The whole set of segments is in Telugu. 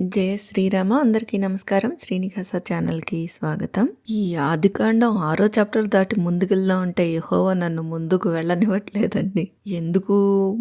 జయ శ్రీరామ. అందరికీ నమస్కారం. శ్రీనివాస ఛానల్కి స్వాగతం. ఈ ఆదికాండం ఆరో చాప్టర్ దాటి ముందుకెళ్దాం అంటే యహోవా నన్ను ముందుకు వెళ్ళనివ్వట్లేదండి. ఎందుకు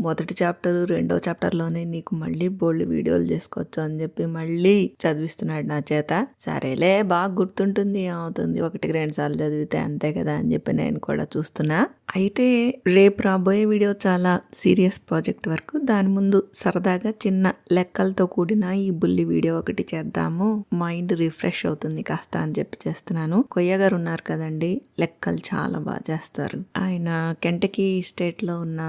మొదటి చాప్టర్ రెండో చాప్టర్లోనే నీకు మళ్ళీ బోల్డ్ వీడియోలు చేసుకోవచ్చు అని చెప్పి మళ్ళీ చదివిస్తున్నాడు నా చేత. సరేలే బాగా గుర్తుంటుంది ఏమవుతుంది ఒకటికి రెండు సార్లు చదివితే అంతే కదా అని చెప్పి నేను కూడా చూస్తున్నా. అయితే రేపు రాబోయే వీడియో చాలా సీరియస్ ప్రాజెక్ట్ వరకు దాని ముందు సరదాగా చిన్న లెక్కలతో కూడిన ఈ బుల్లి వీడియో ఒకటి చేద్దాము. మైండ్ రిఫ్రెష్ అవుతుంది కాస్త అని చెప్పి చేస్తున్నాను. కొయ్య గారు ఉన్నారు కదండి లెక్కలు చాలా బాగా చేస్తారు. ఆయన కెంటకీ స్టేట్లో ఉన్న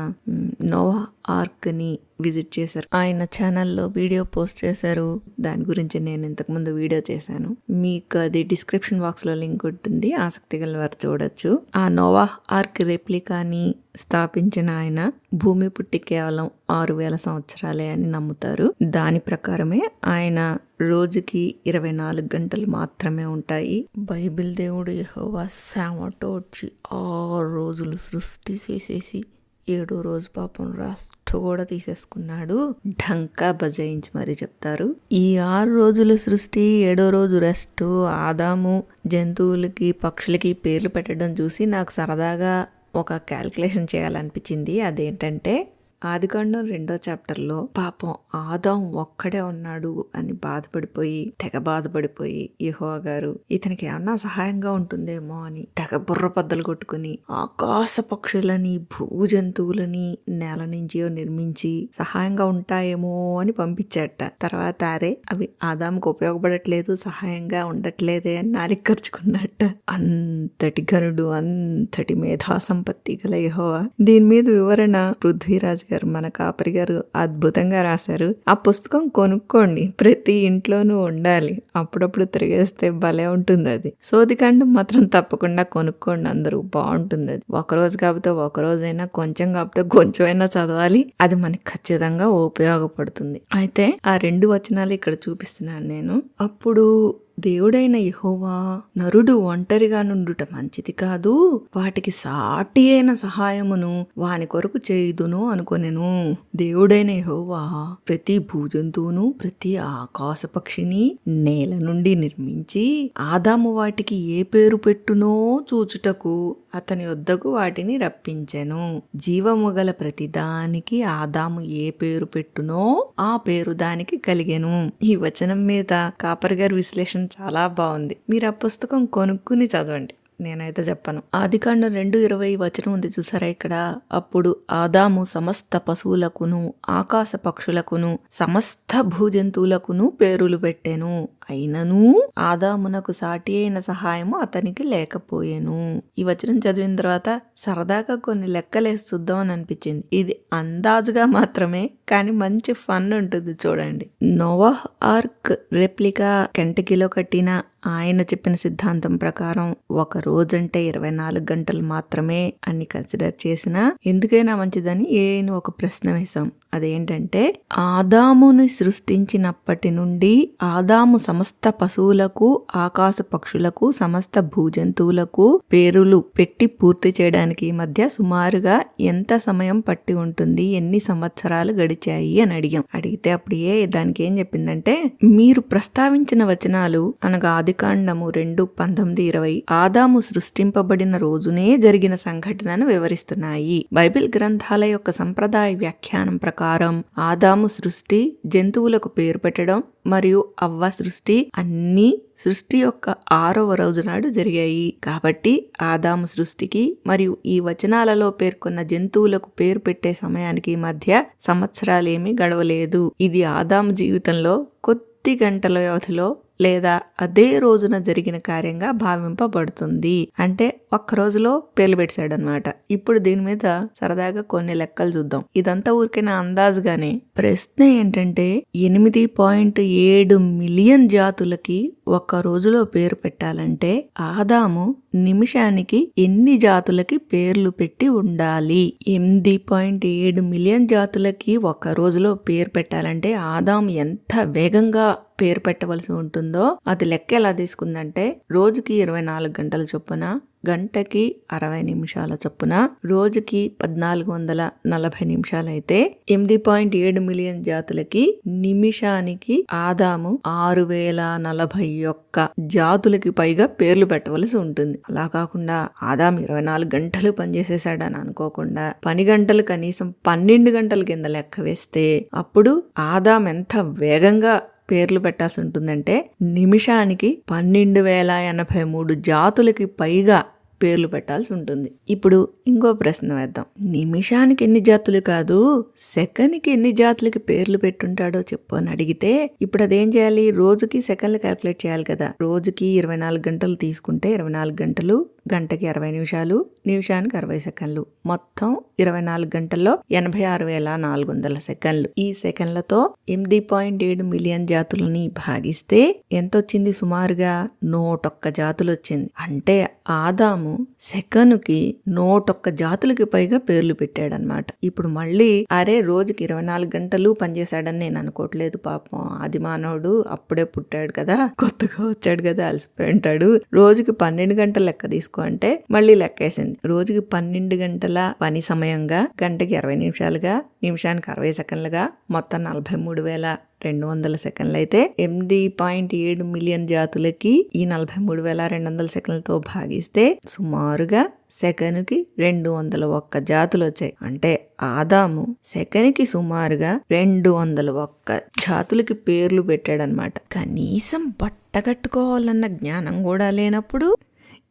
నోవా ఆర్క్ని విజిట్ చేశారు. ఆయన ఛానల్లో వీడియో పోస్ట్ చేశారు. దాని గురించి నేను ఇంతకుముందు వీడియో చేశాను. మీకు అది డిస్క్రిప్షన్ బాక్స్లో లింక్ ఉంటుంది. ఆసక్తి గల వారు చూడొచ్చు. ఆ నోవా ఆర్క్ రెప్లికాని స్థాపించిన ఆయన భూమి పుట్టి కేవలం ఆరు వేల సంవత్సరాలే అని నమ్ముతారు. దాని ప్రకారమే ఆయన రోజుకి ఇరవై నాలుగు గంటలు మాత్రమే ఉంటాయి. బైబిల్ దేవుడు యహోవా శామటో వచ్చి ఆరు రోజులు సృష్టి చేసేసి ఏడో రోజు పాపం రాష్ట్ర కూడా తీసేసుకున్నాడు. ఢంకా బజాయించి మరి చెప్తారు. ఈ ఆరు రోజుల సృష్టి ఏడో రోజు రెస్ట్ ఆదాము జంతువులకి పక్షులకి పేర్లు పెట్టడం చూసి నాకు సరదాగా ఒక క్యాల్కులేషన్ చేయాలనిపించింది. అదేంటంటే ఆదికాండం రెండో చాప్టర్లో పాపం ఆదాం ఒక్కడే ఉన్నాడు అని బాధపడిపోయి తెగ బాధపడిపోయి యహో గారు ఇతనికి ఏమన్నా సహాయంగా ఉంటుందేమో అని తెగ బుర్ర పద్దలు కొట్టుకుని ఆకాశ పక్షులని భూ జంతువులని నేల నుంచి నిర్మించి సహాయంగా ఉంటాయేమో అని పంపించాట. తర్వాత అరే అవి ఆదాంకు ఉపయోగపడట్లేదు సహాయంగా ఉండట్లేదే అని నాలిక ఖర్చుకున్నట్ట అంతటి గనుడు అంతటి మేధా సంపత్తి గల యహోవా దీని మీద వివరణ పృథ్వీరాజ్ గారు మన కాపరి గారు అద్భుతంగా రాశారు. ఆ పుస్తకం కొనుక్కోండి. ప్రతి ఇంట్లోనూ ఉండాలి. అప్పుడప్పుడు తిరిగేస్తే భలే ఉంటుంది అది. సోదికాండం మాత్రం తప్పకుండా కొనుక్కోండి. అందరూ బాగుంటుంది అది. ఒక రోజు కాకపోతే ఒక కొంచెం కాకపోతే కొంచెమైనా చదవాలి. అది మనకి ఖచ్చితంగా ఉపయోగపడుతుంది. అయితే ఆ రెండు వచనాలు ఇక్కడ చూపిస్తున్నాను నేను. అప్పుడు దేవుడైన యహోవా నరుడు ఒంటరిగా నుండుట మంచిది కాదు. వాటికి సాటి అయిన సహాయమును వాని కొరకు చేయుదును అనుకొనెను. దేవుడైన యహోవా ప్రతి భూజంతువును ప్రతి ఆకాశ పక్షిని నేల నుండి నిర్మించి ఆదాము వాటికి ఏ పేరు పెట్టునో చూచుటకు అతని వద్దకు వాటిని రప్పించెను. జీవము గల ప్రతిదానికి ఆదాము ఏ పేరు పెట్టునో ఆ పేరు దానికి కలిగెను. ఈ వచనం మీద కాపర్ గారి విశ్లేషణ చాలా బాగుంది. మీరు ఆ పుస్తకం కొనుక్కుని చదవండి. నేనైతే చెప్పను. ఆదికాండం రెండు ఇరవై వచనం ఉంది చూసారా ఇక్కడ? అప్పుడు ఆదాము సమస్త పశువులకును ఆకాశ పక్షులకును సమస్త భూజంతువులకును పేరులు పెట్టాను. అయినను ఆదామునకు సాటి అయిన సహాయము అతనికి లేకపోయాను. ఈ వచనం చదివిన తర్వాత సరదాగా కొన్ని లెక్కలేసి చూద్దాం అని అనిపించింది. ఇది అందాజుగా మాత్రమే కానీ మంచి ఫన్ ఉంటుంది చూడండి. నోవాహ్ ఆర్క్ రెప్లికా కెంటకీలో కట్టిన ఆయన చెప్పిన సిద్ధాంతం ప్రకారం ఒక రోజంటే ఇరవై నాలుగు గంటలు మాత్రమే అని కన్సిడర్ చేసినా ఎందుకైనా మంచిదని ఏను ఒక ప్రశ్న వేశాం. అదేంటంటే ఆదాముని సృష్టించినప్పటి నుండి ఆదాము సమస్త పశువులకు ఆకాశ పక్షులకు సమస్త భూజంతువులకు పేరులు పెట్టి పూర్తి చేయడానికి మధ్య సుమారుగా ఎంత సమయం పట్టి ఉంటుంది ఎన్ని సంవత్సరాలు గడిచాయి అని అడిగాం. అడిగితే అప్పుడు ఏ దానికి ఏం చెప్పిందంటే మీరు ప్రస్తావించిన వచనాలు అనగా ఆదికాండము రెండు పంతొమ్మిది ఇరవై ఆదాము సృష్టింపబడిన రోజునే జరిగిన సంఘటనను వివరిస్తున్నాయి. బైబిల్ గ్రంథాల యొక్క సంప్రదాయ వ్యాఖ్యానం ప్రకారం ఆదాము సృష్టి జంతువులకు పేరు పెట్టడం మరియు అవ్వ సృష్టి అన్నీ సృష్టి యొక్క ఆరవ రోజు నాడు జరిగాయి. కాబట్టి ఆదాము సృష్టికి మరియు ఈ వచనాలలో పేర్కొన్న జంతువులకు పేరు పెట్టే సమయానికి మధ్య సంవత్సరాలేమీ గడవలేదు. ఇది ఆదాము జీవితంలో కొద్ది గంటల వ్యవధిలో లేదా అదే రోజున జరిగిన కార్యంగా భావింపబడుతుంది. అంటే ఒక్క రోజులో పేర్లు పెట్టాడు అనమాట ఇప్పుడు దీని మీద సరదాగా కొన్ని లెక్కలు చూద్దాం. ఇదంతా ఊరికైనా అందాజుగానే. ప్రశ్న ఏంటంటే ఎనిమిది పాయింట్ ఏడు మిలియన్ జాతులకి ఒక్క రోజులో పేరు పెట్టాలంటే ఆదాము నిమిషానికి ఎన్ని జాతులకి పేర్లు పెట్టి ఉండాలి? ఎనిమిది పాయింట్ ఏడు మిలియన్ జాతులకి ఒక్క రోజులో పేరు పెట్టాలంటే ఆదాం ఎంత వేగంగా పేరు పెట్టవలసి ఉంటుందో అది లెక్క ఎలా తీసుకుందంటే రోజుకి ఇరవై నాలుగు గంటల చొప్పున గంటకి అరవై నిమిషాల చొప్పున రోజుకి పద్నాలుగు వందల నలభై నిమిషాలైతే ఎనిమిది పాయింట్ ఏడు మిలియన్ జాతులకి నిమిషానికి ఆదాము ఆరు వేల నలభై ఒక్క జాతులకి పైగా పేర్లు పెట్టవలసి ఉంటుంది. అలా కాకుండా ఆదాం ఇరవై నాలుగు గంటలు పనిచేసేసాడని అనుకోకుండా పని గంటలు కనీసం పన్నెండు గంటల కింద లెక్క వేస్తే అప్పుడు ఆదాం ఎంత వేగంగా పేర్లు పెట్టాల్సి ఉంటుందంటే నిమిషానికి పన్నెండు వేల ఎనభై మూడు జాతులకి పైగా పేర్లు పెట్టాల్సి ఉంటుంది. ఇప్పుడు ఇంకో ప్రశ్న వేద్దాం. నిమిషానికి ఎన్ని జాతులు కాదు సెకండ్కి ఎన్ని జాతులకి పేర్లు పెట్టుంటాడో చెప్పు అని అడిగితే ఇప్పుడు అదేం చేయాలి? రోజుకి సెకండ్లు క్యాల్కులేట్ చేయాలి కదా. రోజుకి ఇరవై నాలుగు గంటలు తీసుకుంటే ఇరవై నాలుగు గంటలు గంటకి అరవై నిమిషాలు నిమిషానికి అరవై సెకండ్లు. మొత్తం ఇరవై నాలుగు గంటల్లో ఎనభై ఆరు వేల నాలుగు వందల సెకండ్లు. ఈ సెకండ్లతో ఎనిమిది పాయింట్ ఏడు మిలియన్ జాతులని భాగిస్తే ఎంత వచ్చింది సుమారుగా? నూటొక్క జాతులు వచ్చింది అంటే ఆదాము సెకనుకి నూటొక్క జాతులకి పైగా పేర్లు పెట్టాడనమాట ఇప్పుడు మళ్ళీ అరే రోజుకి ఇరవై నాలుగు గంటలు పనిచేశాడని నేను అనుకోవట్లేదు పాపం. ఆది మానవుడు అప్పుడే పుట్టాడు కదా. కొత్తగా వచ్చాడు కదా అలసిపోయి ఉంటాడు. రోజుకి పన్నెండు గంటల లెక్క తీసుకో అంటే మళ్ళీ లెక్కేసింది. రోజుకి పన్నెండు గంటల పని సమయంగా గంటకి ఇరవై నిమిషాలుగా నిమిషానికి అరవై సెకండ్లుగా మొత్తం నలభై మూడు వేల రెండు వందల సెకండ్లు అయితే ఎనిమిది పాయింట్ ఏడు మిలియన్ జాతులకి ఈ నలభై మూడు వేల రెండు వందల సెకండ్లతో భాగిస్తే సుమారుగా సెకనుకి రెండు వందల ఒక్క జాతులు వచ్చాయి. అంటే ఆదాము సెకనుకి సుమారుగా రెండు వందల ఒక్క జాతులకి పేర్లు పెట్టాడనమాట. కనీసం బట్ట కట్టుకోవాలన్న జ్ఞానం కూడా లేనప్పుడు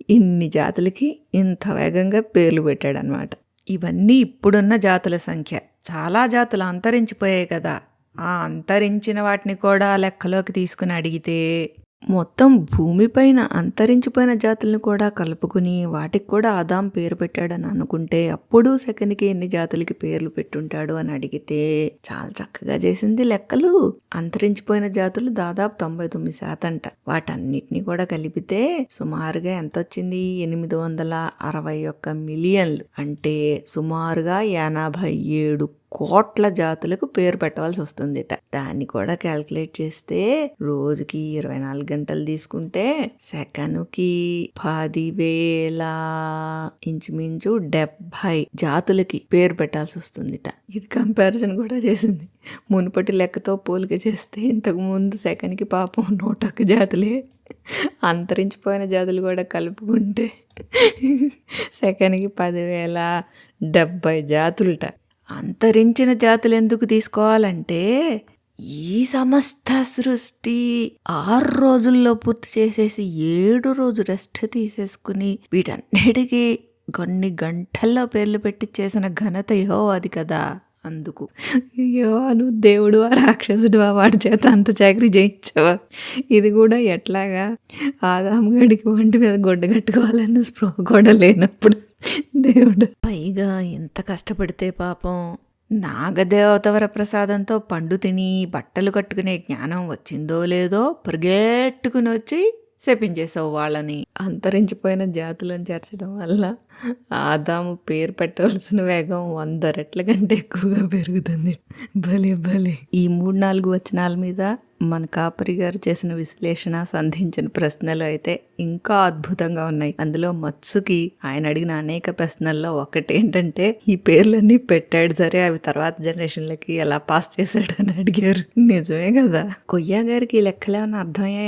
ఇన్ని జాతులకి ఇంత వేగంగా పేర్లు పెట్టాడనమాట ఇవన్నీ ఇప్పుడున్న జాతుల సంఖ్య. చాలా జాతులు అంతరించిపోయాయి కదా. ఆ అంతరించిన వాటిని కూడా లెక్కలోకి తీసుకుని అడిగితే మొత్తం భూమిపైన అంతరించిపోయిన జాతులను కూడా కలుపుకుని వాటికి కూడా ఆదాం పేరు పెట్టాడని అనుకుంటే అప్పుడు సెకండ్కి ఎన్ని జాతులకి పేర్లు పెట్టుంటాడు అని అడిగితే చాలా చక్కగా చేసింది లెక్కలు. అంతరించిపోయిన జాతులు దాదాపు తొంభై తొమ్మిది శాతంట. వాటన్నిటిని కూడా కలిపితే సుమారుగా ఎంత వచ్చింది ఎనిమిది వందల అరవై ఒక్క మిలియన్లు. అంటే సుమారుగా ఎనభై ఏడు కోట్ల జాతులకు పేరు పెట్టవలసి వస్తుందిట. దాన్ని కూడా క్యాల్కులేట్ చేస్తే రోజుకి ఇరవై నాలుగు గంటలు తీసుకుంటే సెకనుకి పదివేల ఇంచుమించు డెబ్బై జాతులకి పేరు పెట్టాల్సి వస్తుందిట. ఇది కంపారిజన్ కూడా చేసింది. మునుపటి లెక్కతో పోలిక చేస్తే ఇంతకు ముందు సెకండ్కి పాపం నూటొక్క జాతులే. అంతరించిపోయిన జాతులు కూడా కలుపుకుంటే సెకండ్కి పదివేల డెబ్బై జాతులుట. అంతరించిన జాతులు ఎందుకు తీసుకోవాలంటే ఈ సమస్త సృష్టి ఆరు రోజుల్లో పూర్తి చేసేసి ఏడు రోజు రెస్ట్ తీసేసుకుని వీటన్నిటికీ కొన్ని గంటల్లో పేర్లు పెట్టి చేసిన ఘనత యహో అది కదా. అందుకు. అయ్యో నువ్వు దేవుడు ఆ రాక్షసుడు ఆ వాడి చేత అంత చాకరీ చేయించావా? ఇది కూడా ఎట్లాగా? ఆదాముగడికి వంటి మీద గొడ్డ కట్టుకోవాలన్న స్పృహ కూడా లేనప్పుడు. దేవుడు. పైగా ఎంత కష్టపడితే పాపం నాగదేవతవర ప్రసాదంతో పండు తిని బట్టలు కట్టుకునే జ్ఞానం వచ్చిందో లేదో పరిగెట్టుకుని వచ్చి శపించేసావు వాళ్ళని. అంతరించిపోయిన జాతులను చేర్చడం వల్ల ఆదాము పేరు పెట్టవలసిన వేగం వంద రెట్ల కంటే ఎక్కువగా పెరుగుతుంది. భలే భలే. ఈ మూడు నాలుగు వచనాల మీద మన కాపరి గారు చేసిన విశ్లేషణ సంధించిన ప్రశ్నలు అయితే ఇంకా అద్భుతంగా ఉన్నాయి. అందులో మత్సుకి ఆయన అడిగిన అనేక ప్రశ్నల్లో ఒకటి ఏంటంటే ఈ పేర్లన్నీ పెట్టాడు సరే అవి తర్వాత జనరేషన్లకి ఎలా పాస్ చేశాడు? అని అడిగారు. నిజమే కదా? కొయ్య గారికి ఈ లెక్కలు ఏమైనా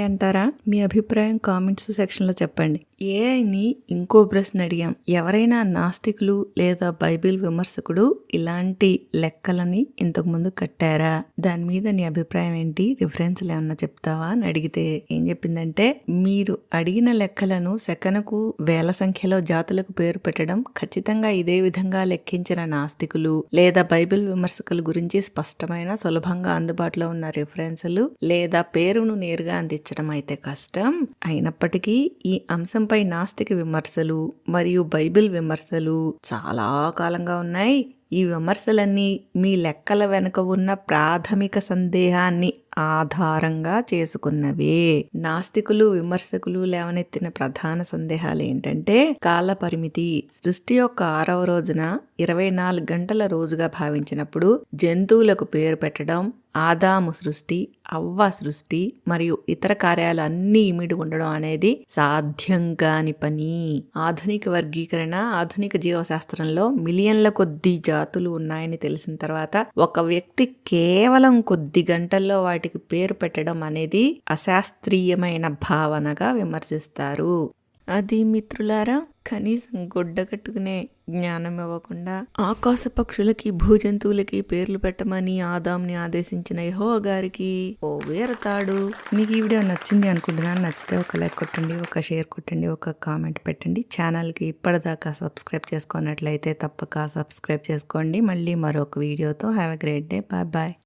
అంటారా మీ అభిప్రాయం కామెంట్స్ సెక్షన్లో చెప్పండి. ఏఐని ఇంకో ప్రశ్న అడిగాం. ఎవరైనా నాస్తికులు లేదా బైబిల్ విమర్శకుడు ఇలాంటి లెక్కలని ఇంతకు ముందు కట్టారా? దాని మీద నీ అభిప్రాయం ఏంటి? రిఫరెన్స్లు ఏమన్నా చెప్తావా? అని అడిగితే ఏం చెప్పిందంటే మీరు అడిగిన లెక్కలను సెకనుకు వేల సంఖ్యలో జాతులకు పేరు పెట్టడం ఖచ్చితంగా ఇదే విధంగా లెక్కించిన నాస్తికులు లేదా బైబిల్ విమర్శకుల గురించి స్పష్టమైన సులభంగా అందుబాటులో ఉన్న రిఫరెన్సులు లేదా పేరును నేరుగా అందించడం అయితే కష్టం. అయినప్పటికీ ఈ అంశం పై నాస్తిక విమర్శలు మరియు బైబిల్ విమర్శలు చాలా కాలంగా ఉన్నాయి. ఈ విమర్శలన్నీ మీ లెక్కల వెనుక ఉన్న ప్రాథమిక సందేహాన్ని ఆధారంగా చేసుకున్నవే. నాస్తికులు విమర్శకులు లేవనెత్తిన ప్రధాన సందేహాలు ఏంటంటే కాల పరిమితి. సృష్టి యొక్క ఆరవ రోజున ఇరవై నాలుగు గంటల రోజుగా భావించినప్పుడు జంతువులకు పేరు పెట్టడం ఆదాము సృష్టి అవ్వ సృష్టి మరియు ఇతర కార్యాలు అన్నీ ఇమిడి ఉండడం అనేది సాధ్యం కాని పని. ఆధునిక వర్గీకరణ ఆధునిక జీవశాస్త్రంలో మిలియన్ల కొద్ది జాతులు ఉన్నాయని తెలిసిన తర్వాత ఒక వ్యక్తి కేవలం కొద్ది గంటల్లో వాటికి పేరు పెట్టడం అనేది అశాస్త్రీయమైన భావనగా విమర్శిస్తారు. అది మిత్రులారా కనీసం గుడ్డగట్టుకునే జ్ఞానం ఇవ్వకుండా ఆకాశ పక్షులకి భూజంతువులకి పేర్లు పెట్టమని ఆదాంని ఆదేశించిన యహో గారికి ఓ వేరతాడు! మీకు ఈ వీడియో నచ్చింది అనుకుంటున్నాను. నచ్చితే ఒక లైక్ కొట్టండి ఒక షేర్ కొట్టండి ఒక కామెంట్ పెట్టండి. ఛానల్కి ఇప్పటిదాకా సబ్స్క్రైబ్ చేసుకున్నట్లయితే తప్పక సబ్స్క్రైబ్ చేసుకోండి. మళ్ళీ మరొక వీడియోతో. Have a great day. Bye bye.